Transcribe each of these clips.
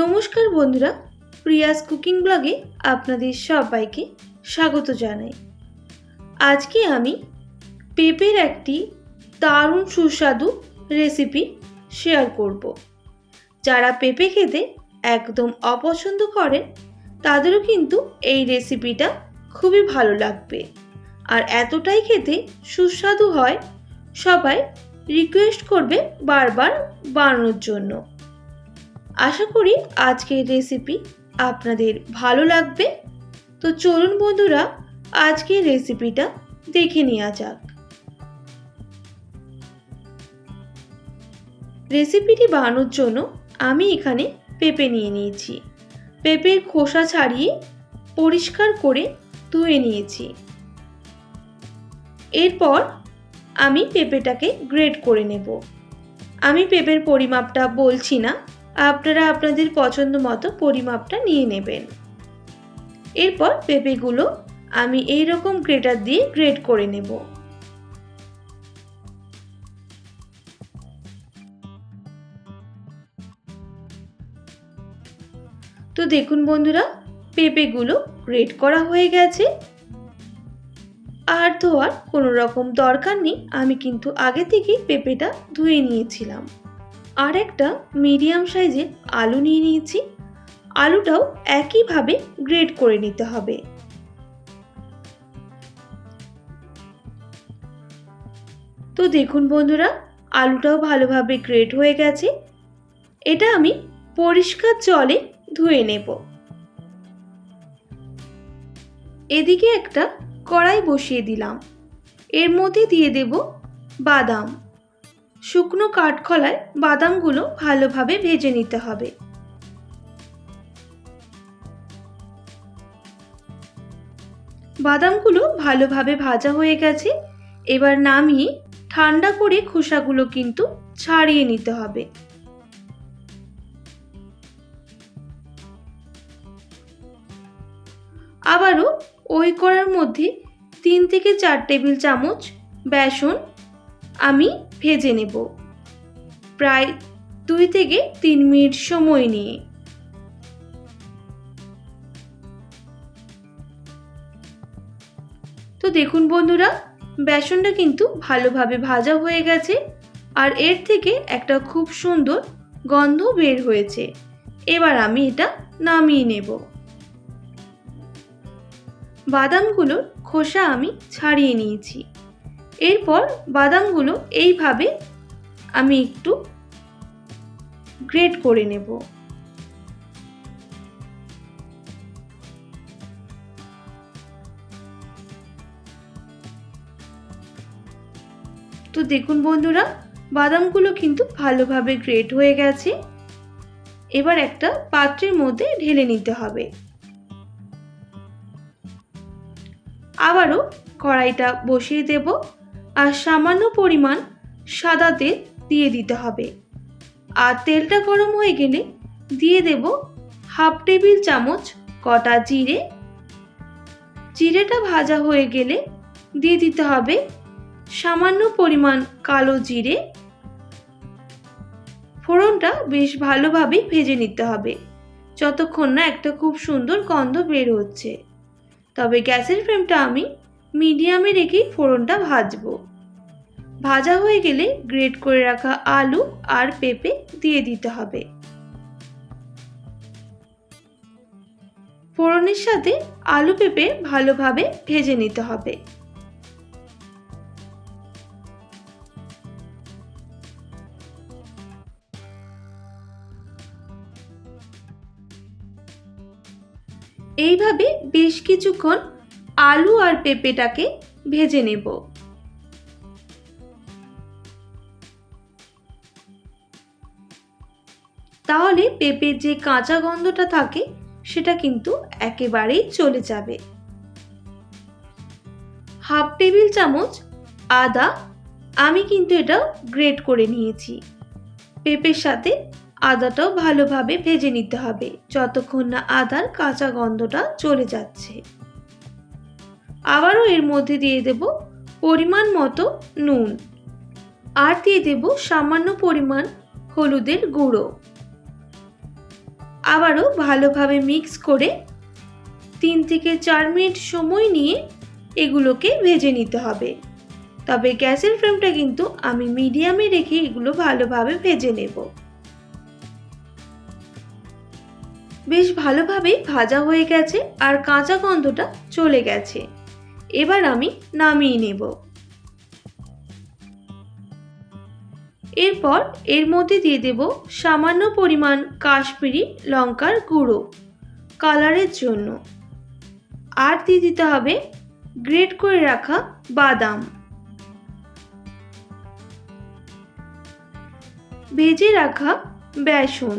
নমস্কার বন্ধুরা, Prius cooking ব্লগে আপনাদের সবাইকে স্বাগত জানাই। আজকে আমি পেঁপের একটি দারুণ সুস্বাদু রেসিপি শেয়ার করব। যারা পেঁপে খেতে একদম অপছন্দ করেন, তাদেরও কিন্তু এই রেসিপিটা খুবই ভালো লাগবে। আর এতটাই খেতে সুস্বাদু হয়, সবাই রিকোয়েস্ট করবে বারবার বানানোর জন্য। আশা করি আজকের রেসিপি আপনাদের ভালো লাগবে। তো চলুন বন্ধুরা, আজকের রেসিপিটা দেখে নেওয়া যাক। রেসিপিটি বানানোর জন্য আমি এখানে পেঁপে নিয়ে নিয়েছি। পেঁপের খোসা ছাড়িয়ে পরিষ্কার করে ধুয়ে নিয়েছি। এরপর আমি পেঁপেটাকে গ্রেড করে নেব। আমি পেঁপের পরিমাপটা বলছি না। আপনারা আপনাদের পছন্দ মতো পরিমাপটা নিয়ে নেবেন। এরপর পেঁপেগুলো আমি এই রকম গ্রেটার দিয়ে গ্রেড করে নেব। তো দেখুন বন্ধুরা, পেঁপেগুলো গ্রেড করা হয়ে গেছে। আর ধোয়ার কোনো রকম দরকার নেই, আমি কিন্তু আগে থেকেই পেঁপেটা ধুয়ে নিয়েছিলাম। আর একটা মিডিয়াম সাইজের আলু নিয়ে নিয়েছি। আলুটাও একইভাবে গ্রেড করে নিতে হবে। তো দেখুন বন্ধুরা, আলুটাও ভালোভাবে গ্রেড হয়ে গেছে। এটা আমি পরিষ্কার জলে ধুয়ে নেব। এদিকে একটা কড়াই বসিয়ে দিলাম। এর মধ্যে দিয়ে দেব বাদাম। শুকনো কাঠখলায় বাদামগুলো ভালোভাবে ভেজে নিতে হবে। বাদামগুলো ভালোভাবে ভাজা হয়ে গেছে। এবার নামিয়ে ঠান্ডা করে খোসাগুলো কিন্তু ছাড়িয়ে নিতে হবে। আবারও ওই করার মধ্যে তিন থেকে চার টেবিল চামচ বেসন, আমি ভেজে নেব। প্রায় দুই থেকে তিন মিনিট সময় নিয়ে। তো দেখুন বন্ধুরা, বেসনটা কিন্তু ভালোভাবে ভাজা হয়ে গেছে আর এর থেকে একটা খুব সুন্দর গন্ধ বের হয়েছে। এবার আমি এটা নামিয়ে নেব। বাদামগুলোর খোসা আমি ছাড়িয়ে নিয়েছি। এরপর বাদামগুলো এইভাবে আমি একটু গ্রেট করে নেব। তো দেখুন বন্ধুরা, বাদামগুলো কিন্তু ভালোভাবে গ্রেট হয়ে গেছে। এবার একটা পাত্রের মধ্যে ঢেলে নিতে হবে। আবারও কড়াইটা বসিয়ে দেব। আর সামান্য পরিমাণ সাদা তেল দিয়ে দিতে হবে। আর তেলটা গরম হয়ে গেলে দিয়ে দেব হাফ টেবিল চামচ কটা জিরে। জিরেটা ভাজা হয়ে গেলে দিয়ে দিতে হবে সামান্য পরিমাণ কালো জিরে। ফোড়নটা বেশ ভালোভাবে ভেজে নিতে হবে, যতক্ষণ না একটা খুব সুন্দর গন্ধ বের হচ্ছে। তবে গ্যাসের ফ্লেমটা আমি মিডিয়ামে রেখেই ফোড়নটা ভাজবো। ভাজা হয়ে গেলে গ্রেট করে রাখা আলু আর পেঁপে দিয়ে দিতে হবে। ফোড়নের সাথে আলু পেঁপে ভালোভাবে ভেজে নিতে হবে। এইভাবে বেশ কিছুক্ষণ আলু আর পেঁপেটাকে ভেজে নেব। তাহলে পেঁপের যে কাঁচা গন্ধটা থাকে, সেটা কিন্তু একেবারেই চলে যাবে। হাফ টেবিল চামচ আদা, আমি কিন্তু এটা গ্রেট করে নিয়েছি। পেঁপের সাথে আদাটাও ভালোভাবে ভেজে নিতে হবে, যতক্ষণ না আদার কাঁচা গন্ধটা চলে যাচ্ছে। আবারও এর মধ্যে দিয়ে দেব পরিমাণ মতো নুন। আর দিয়ে দেব সামান্য পরিমাণ হলুদের গুঁড়ো। আবারও ভালোভাবে মিক্স করে তিন থেকে চার মিনিট সময় নিয়ে এগুলোকে ভেজে নিতে হবে। তবে গ্যাসের ফ্লেমটা কিন্তু আমি মিডিয়ামে রেখে এগুলো ভালোভাবে ভেজে নেব। বেশ ভালোভাবেই ভাজা হয়ে গেছে আর কাঁচা গন্ধটা চলে গেছে। এবার আমি নামিয়ে নেব। এরপর এর মধ্যে দিয়ে দেব সামান্য পরিমাণ কাশ্মীরি লঙ্কার গুঁড়ো কালারের জন্য। আর দিয়ে দিতে হবে গ্রেট করে রাখা বাদাম। ভেজে রাখা বেসন।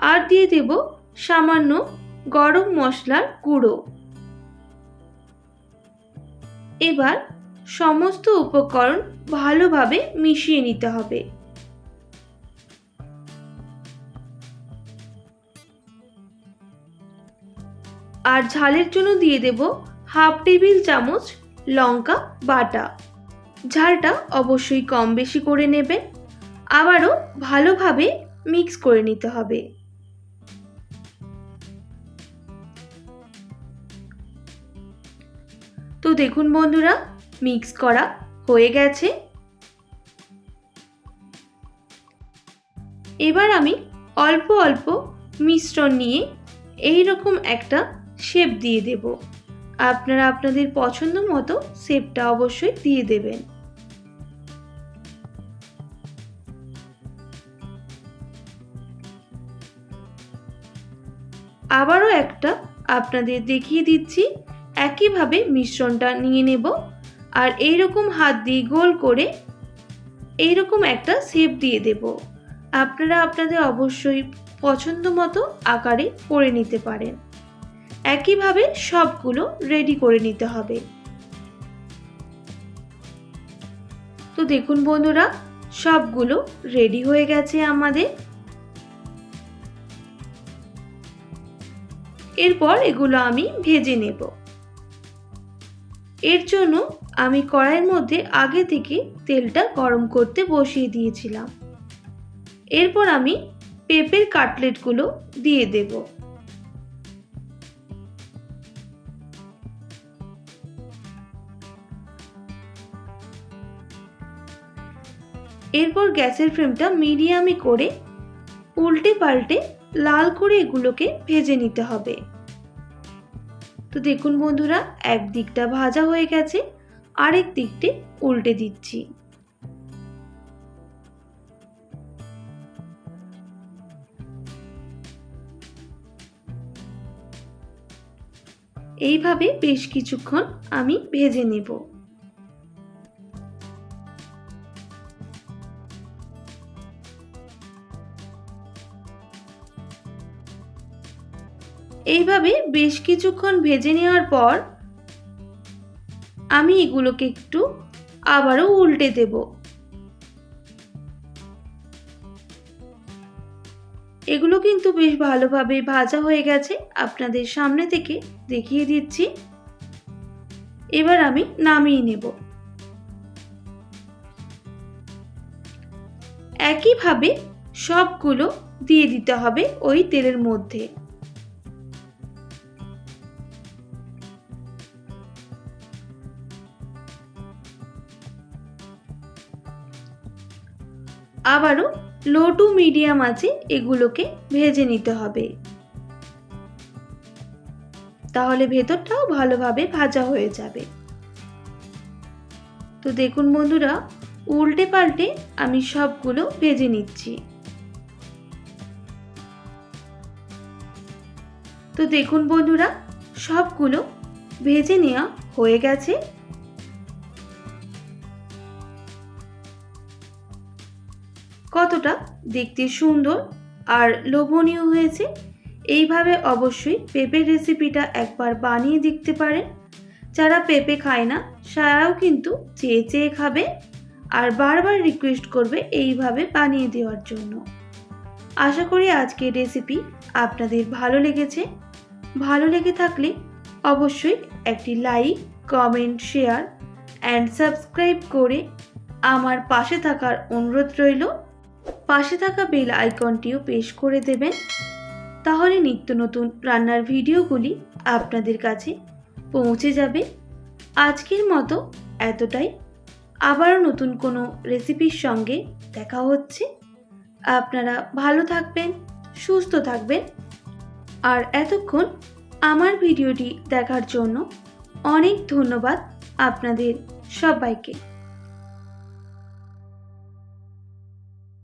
আর দিয়ে দেব সামান্য গরম মশলার গুঁড়ো। এবার সমস্ত উপকরণ ভালোভাবে মিশিয়ে নিতে হবে। আর ঝালের জন্য দিয়ে দেব হাফ টেবিল চামচ লঙ্কা বাটা। ঝালটা অবশ্যই কম বেশি করে নেবে আবারও ভালোভাবে মিক্স করে নিতে হবে। তো দেখুন বন্ধুরা মিক্স করা হয়ে গেছে। এবার আমি অল্প অল্প মিশ্রণ নিয়ে এই রকম একটা শেপ দিয়ে দেব। আপনারা আপনাদের পছন্দ মতো শেপটা অবশ্যই দিয়ে দেবেন। আবারও একটা আপনাদের দেখিয়ে দিচ্ছি একইভাবে মিশ্রণটা নিয়ে নেব। আর এই রকম হাত দিয়ে গোল করে এই রকম একটা শেপ দিয়ে দেব। আপনারা আপনাদের অবশ্যই পছন্দ মতো আকারে করে নিতে পারেন। একইভাবে সবগুলো রেডি করে নিতে হবে। তো দেখুন বন্ধুরা, সবগুলো রেডি হয়ে গেছে আমাদের। এরপর এগুলো আমি ভেজে নেব। এর জন্য আমি কড়াইয়ের মধ্যে আগে থেকে তেলটা গরম করতে বসিয়ে দিয়েছিলাম। এরপর আমি পেঁপের কাটলেটগুলো দিয়ে দেব। এরপর গ্যাসের ফ্লেমটা মিডিয়ামে করে উল্টে পাল্টে লাল করে এগুলোকে ভেজে নিতে হবে। তো দেখুন বন্ধুরা, এক দিকটা ভাজা হয়ে গেছে, আরেক দিকটি উল্টে দিচ্ছি। এইভাবে বেশ কিছুক্ষণ আমি ভেজে নেব। এইভাবে বেশ কিছুক্ষণ ভেজে নেওয়ার পর আমি এগুলোকে একটু আবারও উল্টে দেব। এগুলো কিন্তু বেশ ভালোভাবে ভাজা হয়ে গেছে। আপনাদের সামনে থেকে দেখিয়ে দিচ্ছি। এবার আমি নামিয়ে নেব। একইভাবে সবগুলো দিয়ে দিতে হবে ওই তেলের মধ্যে। আবারও লো টু মিডিয়াম আছে, এগুলোকে ভেজে নিতে হবে। তাহলে ভেতরটাও ভালোভাবে ভাজা হয়ে যাবে। তো দেখুন বন্ধুরা, উল্টে পাল্টে আমি সবগুলো ভেজে নিচ্ছি। তো দেখুন বন্ধুরা, সবগুলো ভেজে নেওয়া হয়ে গেছে। কতটা দেখতে সুন্দর আর লোভনীয় হয়েছে। এইভাবে অবশ্যই পেঁপের রেসিপিটা একবার বানিয়ে দেখতে পারেন। যারা পেঁপে খায় না, সারাও কিন্তু চেয়ে চেয়ে খাবে আর বারবার রিকোয়েস্ট করবে এইভাবে বানিয়ে দেওয়ার জন্য। আশা করি আজকের রেসিপি আপনাদের ভালো লেগেছে। ভালো লেগে থাকলে অবশ্যই একটি like comment share and subscribe করে আমার পাশে থাকার অনুরোধ রইল। পাশে থাকা বেল আইকনটিও পেশ করে দেবেন। তাহলে নিত্য নতুন রান্নার ভিডিওগুলি আপনাদের কাছে পৌঁছে যাবে। আজকের মতো এতটাই। আবারও নতুন কোনো রেসিপির সঙ্গে দেখা হচ্ছে। আপনারা ভালো থাকবেন, সুস্থ থাকবেন। আর এতক্ষণ আমার ভিডিওটি দেখার জন্য অনেক ধন্যবাদ আপনাদের সবাইকে।